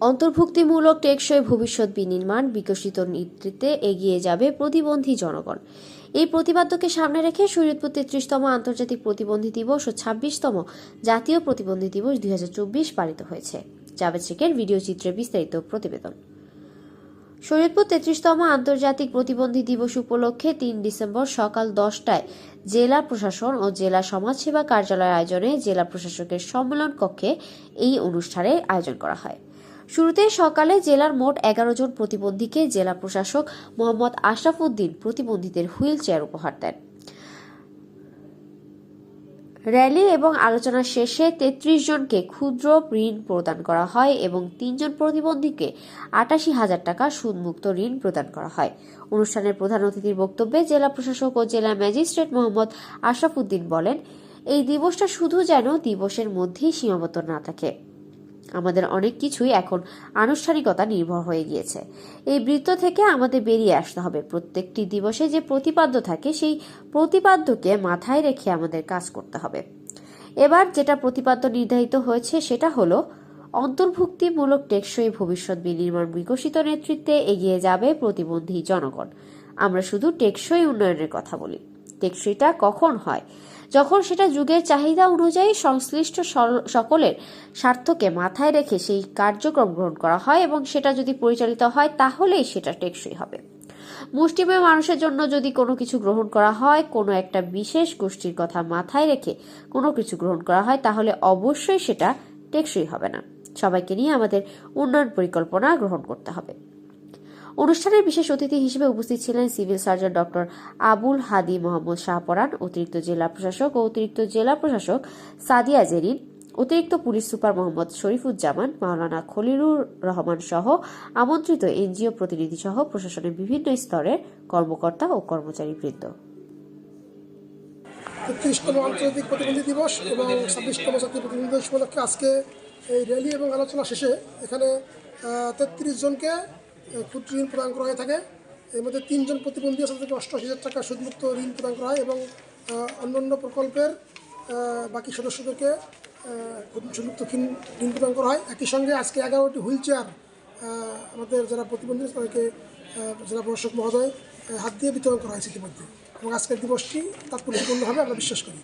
অন্তর্ভুক্তিমূলক টেকসই ভবিষ্যৎ বিনির্মাণ বিকশিত নেতৃত্বে এগিয়ে যাবে প্রতিবন্ধী জনগণ। এই প্রতিপাদ্যকে সামনে রেখে শরীয়তপুর তেত্রিশতম আন্তর্জাতিক প্রতিবন্ধী দিবস ও ছাব্বিশতম জাতীয় প্রতিবন্ধী দিবস দুই হাজার চব্বিশ পালিত হয়েছে। জাভেদ শেখের ভিডিও চিত্রে বিস্তারিত প্রতিবেদন। শরীয়তপুর তেত্রিশতম আন্তর্জাতিক প্রতিবন্ধী দিবস উপলক্ষে তিন ডিসেম্বর সকাল দশটায় জেলা প্রশাসন ও জেলা সমাজসেবা কার্যালয়ের আয়োজনে জেলা প্রশাসকের সম্মেলন কক্ষে এই অনুষ্ঠানের আয়োজন করা হয়। শুরুতে সকালে জেলার মোট এগারো জন প্রতিবন্ধীকে জেলা প্রশাসক মোহাম্মদ আশরাফ উদ্দিন প্রতিবন্ধীদের হুইল চেয়ার উপহার দেন। র্যালি এবং আলোচনা শেষে তেত্রিশ জনকে ক্ষুদ্র ঋণ প্রদান করা হয় এবং তিনজন প্রতিবন্ধীকে আটাশি হাজার টাকা সুদমুক্ত ঋণ প্রদান করা হয়। অনুষ্ঠানের প্রধান অতিথির বক্তব্যে জেলা প্রশাসক ও জেলা ম্যাজিস্ট্রেট মোহাম্মদ আশরাফ উদ্দিন বলেন, এই দিবসটা শুধু যেন দিবসের মধ্যেই সীমাবদ্ধ না থাকে। আমাদের অনেক কিছুই এখন আনুষ্ঠানিকতা নির্ভর হয়ে গিয়েছে। এই বৃত্ত থেকে আমাদের বেরিয়ে আসতে হবে। প্রত্যেকটি দিবসে যে প্রতিপাদ্য থাকে, সেই প্রতিপাদ্যকে মাথায় রেখে আমাদের কাজ করতে হবে। এবার যেটা প্রতিপাদ্য নির্ধারিত হয়েছে, সেটা হলো, অন্তর্ভুক্তিমূলক টেকসই ভবিষ্যৎ বিনির্মাণ বিকশিত নেতৃত্বে এগিয়ে যাবে প্রতিবন্ধী জনগণ। আমরা শুধু টেকসই উন্নয়নের কথা বলি। টেকসইটা কখন হয়? যখন সেটা যুগের চাহিদা অনুযায়ী সংশ্লিষ্ট সকলের স্বার্থকে মাথায় রেখে সেই কার্যক্রম গ্রহণ করা হয় এবং সেটা যদি পরিচালিত হয়, তাহলেই সেটা টেকসই হবে। মুষ্টিমেয় মানুষের জন্য যদি কোনো কিছু গ্রহণ করা হয়, কোনো একটা বিশেষ গোষ্ঠীর কথা মাথায় রেখে কোনো কিছু গ্রহণ করা হয়, তাহলে অবশ্যই সেটা টেকসই হবে না। সবাইকে নিয়ে আমাদের উন্নয়ন পরিকল্পনা গ্রহণ করতে হবে। অনুষ্ঠানের বিশেষ অতিথি হিসেবে উপস্থিত ছিলেন civil surgeon doctor Abul Hadi Mohammad Shahparan অতিরিক্ত জেলা প্রশাসক ও অতিরিক্ত জেলা প্রশাসক সাদিয়া জেরিন, অতিরিক্ত পুলিশ সুপার মোহাম্মদ শরীফুজ্জামান, মাওলানা খলিলুর রহমান সহ আমন্ত্রিত এনজিও প্রতিনিধি সহ প্রশাসনের বিভিন্ন স্তরের কর্মকর্তা ও কর্মচারী বৃন্দ। তেত্রিশতম আন্তর্জাতিক প্রতিবন্ধী দিবস এবং ছাব্বিশতম জাতীয় প্রতিবন্ধী দিবস উপলক্ষে আজকে এই র্যালি এবং আলোচনা শেষে এখানে তেত্রিশ জনকে ক্ষুদ্র ঋণ প্রদান করা হয়ে থাকে। এর মধ্যে তিনজন প্রতিবন্ধী আছে তাদেরকে অষ্টআশি হাজার টাকা সুদমুক্ত ঋণ প্রদান করা হয় এবং অন্যান্য প্রকল্পের বাকি সদস্যদেরকে সুদমুক্ত ঋণ প্রদান করা হয়। একই সঙ্গে আজকে এগারোটি হুইল চেয়ার আমাদের যারা প্রতিবন্ধী তাদেরকে জেলা প্রশাসক মহোদয় হাত দিয়ে বিতরণ করা হয়েছে ইতিমধ্যে। এবং আজকের দিবসটি তাৎপর্যপূর্ণ হবে আমরা বিশ্বাস করি।